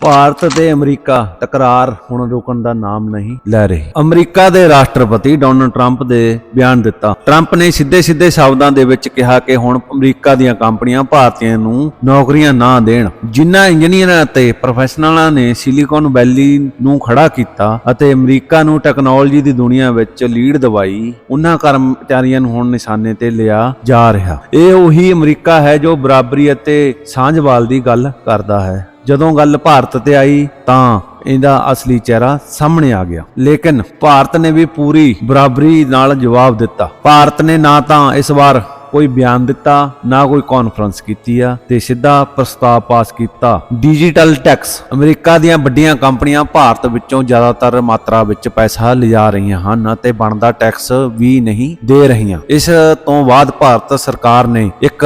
ਭਾਰਤ ਤੇ ਅਮਰੀਕਾ ਤਕਰਾਰ ਹੁਣ ਰੁਕਣ ਦਾ ਨਾਮ ਨਹੀਂ ਲੈ ਰਹੀ। ਅਮਰੀਕਾ ਦੇ ਰਾਸ਼ਟਰਪਤੀ ਡੋਨਲਡ ਟਰੰਪ ਦੇ ਬਿਆਨ ਦਿੱਤਾ। ਟਰੰਪ ਨੇ ਸਿੱਧੇ-ਸਿੱਧੇ ਸ਼ਬਦਾਂ ਦੇ ਵਿੱਚ ਕਿਹਾ ਕਿ ਹੁਣ ਅਮਰੀਕਾ ਦੀਆਂ ਕੰਪਨੀਆਂ ਭਾਰਤੀਆਂ ਨੂੰ ਨੌਕਰੀਆਂ ਨਾ ਦੇਣ। ਜਿਨ੍ਹਾਂ ਇੰਜੀਨੀਅਰਾਂ ਅਤੇ ਪ੍ਰੋਫੈਸ਼ਨਲਾਂ ਨੇ ਸਿਲੀਕਨ ਵੈਲੀ ਨੂੰ ਖੜਾ ਕੀਤਾ ਅਤੇ ਅਮਰੀਕਾ ਨੂੰ ਟੈਕਨੋਲੋਜੀ ਦੀ ਦੁਨੀਆ ਵਿੱਚ ਲੀਡ ਦਵਾਈ ਉਹਨਾਂ ਕਰਮਚਾਰੀਆਂ ਨੂੰ ਹੁਣ ਨਿਸ਼ਾਨੇ ਤੇ ਲਿਆ ਜਾ ਰਿਹਾ। ਇਹ ਉਹੀ ਅਮਰੀਕਾ ਹੈ ਜੋ ਬਰਾਬਰੀ ਅਤੇ ਸਾਂਝਵਾਲ ਦੀ ਗੱਲ ਕਰਦਾ ਹੈ। ਜਦੋਂ ਗੱਲ ਭਾਰਤ ਤੇ ਆਈ ਤਾਂ ਇਹਦਾ ਅਸਲੀ ਚਿਹਰਾ ਸਾਹਮਣੇ ਆ ਗਿਆ। ਲੇਕਿਨ ਭਾਰਤ ਨੇ ਵੀ ਪੂਰੀ ਬਰਾਬਰੀ ਨਾਲ ਜਵਾਬ ਦਿੱਤਾ। ਭਾਰਤ ਨੇ ਨਾ ਤਾਂ ਇਸ ਵਾਰ ਕੋਈ ਬਿਆਨ ਦਿੱਤਾ, ਨਾ ਕੋਈ ਕਾਨਫਰੰਸ ਕੀਤੀ ਆ ਤੇ ਸਿੱਧਾ ਪ੍ਰਸਤਾਵ ਪਾਸ ਕੀਤਾ। ਡਿਜੀਟਲ ਟੈਕਸ ਅਮਰੀਕਾ ਦੀਆਂ ਵੱਡੀਆਂ ਕੰਪਨੀਆਂ ਭਾਰਤ ਵਿੱਚੋਂ ਜ਼ਿਆਦਾਤਰ ਮਾਤਰਾ ਵਿੱਚ ਪੈਸਾ ਲਿਜਾ ਰਹੀਆਂ ਹਨ ਅਤੇ ਬਣਦਾ ਟੈਕਸ ਵੀ ਨਹੀਂ ਦੇ ਰਹੀਆਂ। ਇਸ ਤੋਂ ਬਾਅਦ ਭਾਰਤ ਸਰਕਾਰ ਨੇ ਇੱਕ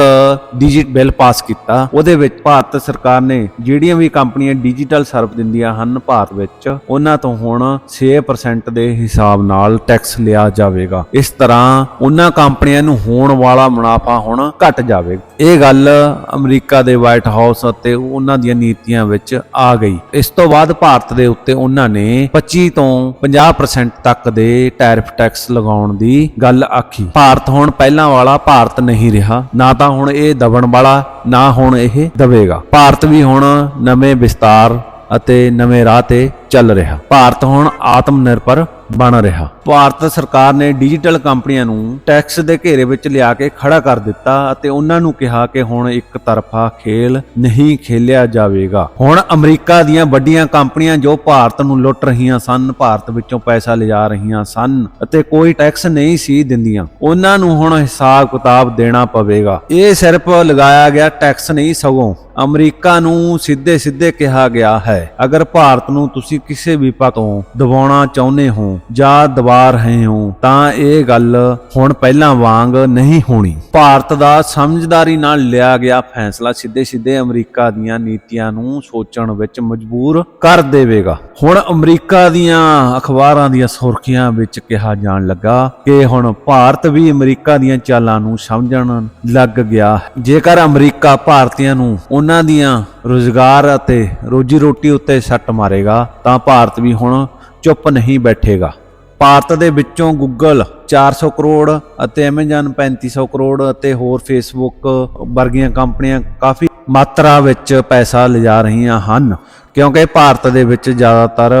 ਡਿਜੀਟ ਬਿੱਲ ਪਾਸ ਕੀਤਾ। ਉਹਦੇ ਵਿੱਚ ਭਾਰਤ ਸਰਕਾਰ ਨੇ ਜਿਹੜੀਆਂ ਵੀ ਕੰਪਨੀਆਂ ਡਿਜੀਟਲ ਸਰਵ ਦਿੰਦੀਆਂ ਹਨ ਭਾਰਤ ਵਿੱਚ, ਉਹਨਾਂ ਤੋਂ ਹੁਣ 6% ਦੇ ਹਿਸਾਬ ਨਾਲ ਟੈਕਸ ਲਿਆ ਜਾਵੇਗਾ। ਇਸ ਤਰ੍ਹਾਂ ਉਹਨਾਂ ਕੰਪਨੀਆਂ ਨੂੰ ਹੋਣ ਵਾਲਾ ਮੁਨਾਫਾ ਹੁਣ ਘਟ ਜਾਵੇਗਾ ਇਹ ਗੱਲ ਅਮਰੀਕਾ ਦੇ ਵਾਈਟ ਹਾਊਸ ਅਤੇ ਉਹਨਾਂ ਦੀਆਂ ਨੀਤੀਆਂ ਵਿੱਚ ਆ ਗਈ। ਇਸ ਤੋਂ ਬਾਅਦ ਭਾਰਤ ਦੇ ਉੱਤੇ ਉਹਨਾਂ ਨੇ 25 ਤੋਂ 50% ਤੱਕ ਦੇ ਟੈਰਿਫ ਟੈਕਸ ਲਗਾਉਣ ਦੀ ਗੱਲ ਆਖੀ। ਭਾਰਤ ਹੁਣ ਪਹਿਲਾਂ ਵਾਲਾ ਭਾਰਤ ਨਹੀਂ ਰਿਹਾ। ਨਾ ਤਾਂ ਹੁਣ ਇਹ ਦਬਣ ਵਾਲਾ, ਨਾ ਹੁਣ ਇਹ ਦਵੇਗਾ। ਭਾਰਤ ਵੀ ਹੁਣ ਨਵੇਂ ਵਿਸਤਾਰ ਅਤੇ ਨਵੇਂ ਰਾਹ ਤੇ ਚੱਲ ਰਿਹਾ। ਭਾਰਤ ਹੁਣ ਆਤਮ ਨਿਰਭਰ ਬਣ ਰਿਹਾ। ਭਾਰਤ ਸਰਕਾਰ ਨੇ ਡਿਜੀਟਲ ਕੰਪਨੀਆਂ ਨੂੰ ਟੈਕਸ ਦੇ ਘੇਰੇ ਵਿੱਚ ਲਿਆ ਕੇ ਖੜਾ ਕਰ ਦਿੱਤਾ ਅਤੇ ਉਹਨਾਂ ਨੂੰ ਕਿਹਾ ਕਿ ਹੁਣ ਇੱਕ ਤਰਫਾ ਖੇਲ ਨਹੀਂ ਖੇਲਿਆ ਜਾਵੇਗਾ। ਹੁਣ ਅਮਰੀਕਾ ਦੀਆਂ ਵੱਡੀਆਂ ਕੰਪਨੀਆਂ ਜੋ ਭਾਰਤ ਨੂੰ ਲੁੱਟ ਰਹੀਆਂ ਸਨ, ਭਾਰਤ ਵਿੱਚੋਂ ਪੈਸਾ ਲਿਜਾ ਰਹੀਆਂ ਸਨ ਅਤੇ ਕੋਈ ਟੈਕਸ ਨਹੀਂ ਸੀ ਦਿੰਦੀਆਂ, ਉਹਨਾਂ ਨੂੰ ਹੁਣ ਹਿਸਾਬ ਕਿਤਾਬ ਦੇਣਾ ਪਵੇਗਾ। ਇਹ ਸਿਰਫ ਲਗਾਇਆ ਗਿਆ ਟੈਕਸ ਨਹੀਂ, ਸਗੋਂ ਅਮਰੀਕਾ ਨੂੰ ਸਿੱਧੇ ਸਿੱਧੇ ਕਿਹਾ ਗਿਆ ਹੈ, ਅਗਰ ਭਾਰਤ ਨੂੰ ਤੁਸੀਂ ਕਿਸੇ ਵੀ ਪੱਖ ਤੋਂ ਦਬਾਉਣਾ ਚਾਹੁੰਦੇ ਹੋ ਜਾਂ ਦਬਾ ਰਹੇ ਹੋ ਤਾਂ ਇਹ ਗੱਲ ਹੁਣ ਪਹਿਲਾਂ ਵਾਂਗ ਨਹੀਂ ਹੋਣੀ। ਭਾਰਤ ਦਾ ਸਮਝਦਾਰੀ ਨਾਲ ਲਿਆ ਗਿਆ ਫੈਸਲਾ ਸਿੱਧੇ ਸਿੱਧੇ ਅਮਰੀਕਾ ਦੀਆਂ ਨੀਤੀਆਂ ਨੂੰ ਸੋਚਣ ਵਿੱਚ ਮਜਬੂਰ ਕਰ ਦੇਵੇਗਾ। ਹੁਣ ਅਮਰੀਕਾ ਦੀਆਂ ਅਖਬਾਰਾਂ ਦੀਆਂ ਸੁਰਖੀਆਂ ਵਿੱਚ ਕਿਹਾ ਜਾਣ ਲੱਗਾ ਕਿ ਹੁਣ ਭਾਰਤ ਵੀ ਅਮਰੀਕਾ ਦੀਆਂ ਚਾਲਾਂ ਨੂੰ ਸਮਝਣ ਲੱਗ ਗਿਆ। ਜੇਕਰ ਅਮਰੀਕਾ ਭਾਰਤੀਆਂ ਨੂੰ ਉਹਨਾਂ ਦੀਆਂ ਰੋਜ਼ਗਾਰ ਅਤੇ ਰੋਜੀ ਰੋਟੀ ਉੱਤੇ ਸੱਟ ਮਾਰੇਗਾ, ਤਾਂ ਭਾਰਤ ਵੀ ਹੁਣ ਚੁੱਪ ਨਹੀਂ ਬੈਠੇਗਾ। ਭਾਰਤ ਦੇ ਵਿੱਚੋਂ ਗੂਗਲ 400 ਕਰੋੜ ਅਤੇ Amazon 3500 ਕਰੋੜ ਅਤੇ ਹੋਰ Facebook ਵਰਗੀਆਂ ਕੰਪਨੀਆਂ ਕਾਫੀ ਮਾਤਰਾ ਵਿੱਚ ਪੈਸਾ ਲਿਜਾ ਰਹੀਆਂ ਹਨ। ਕਿਉਂਕਿ ਭਾਰਤ ਦੇ ਵਿੱਚ ਜ਼ਿਆਦਾਤਰ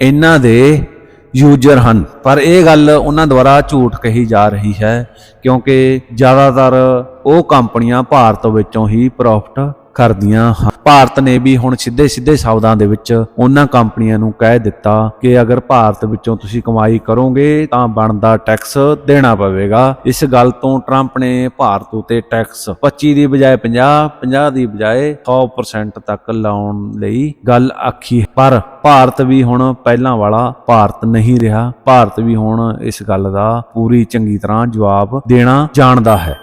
ਇਹਨਾਂ ਦੇ ਯੂਜ਼ਰ ਹਨ। ਪਰ ਇਹ ਗੱਲ ਉਹਨਾਂ ਦੁਆਰਾ ਝੂਠ ਕਹੀ ਜਾ ਰਹੀ ਹੈ ਕਿਉਂਕਿ ਜ਼ਿਆਦਾਤਰ ਉਹ ਕੰਪਨੀਆਂ ਭਾਰਤ ਵਿੱਚੋਂ ਹੀ ਪ੍ਰੋਫਿਟ ਕਰਦੀਆਂ ਹਨ। ਭਾਰਤ ਨੇ ਵੀ ਹੁਣ ਸਿੱਧੇ ਸਿੱਧੇ ਸ਼ਬਦਾਂ ਦੇ ਵਿੱਚ ਉਹਨਾਂ ਕੰਪਨੀਆਂ ਨੂੰ ਕਹਿ ਦਿੱਤਾ ਕਿ ਅਗਰ ਭਾਰਤ ਵਿੱਚੋਂ ਤੁਸੀਂ ਕਮਾਈ ਕਰੋਗੇ ਤਾਂ ਬਣਦਾ ਟੈਕਸ ਦੇਣਾ ਪਵੇਗਾ। ਇਸ ਗੱਲ ਤੋਂ ਟਰੰਪ ਨੇ ਭਾਰਤ ਉਤੇ ਟੈਕਸ 25 ਦੀ ਬਜਾਏ 50 50 ਦੀ ਬਜਾਏ 100% ਤੱਕ ਲਾਉਣ ਲਈ ਗੱਲ ਆਖੀ। ਪਰ ਭਾਰਤ ਵੀ ਹੁਣ ਪਹਿਲਾਂ ਵਾਲਾ ਭਾਰਤ ਨਹੀਂ ਰਿਹਾ। ਭਾਰਤ ਵੀ ਹੁਣ ਇਸ ਗੱਲ ਦਾ ਪੂਰੀ ਚੰਗੀ ਤਰ੍ਹਾਂ ਜਵਾਬ ਦੇਣਾ ਜਾਣਦਾ ਹੈ।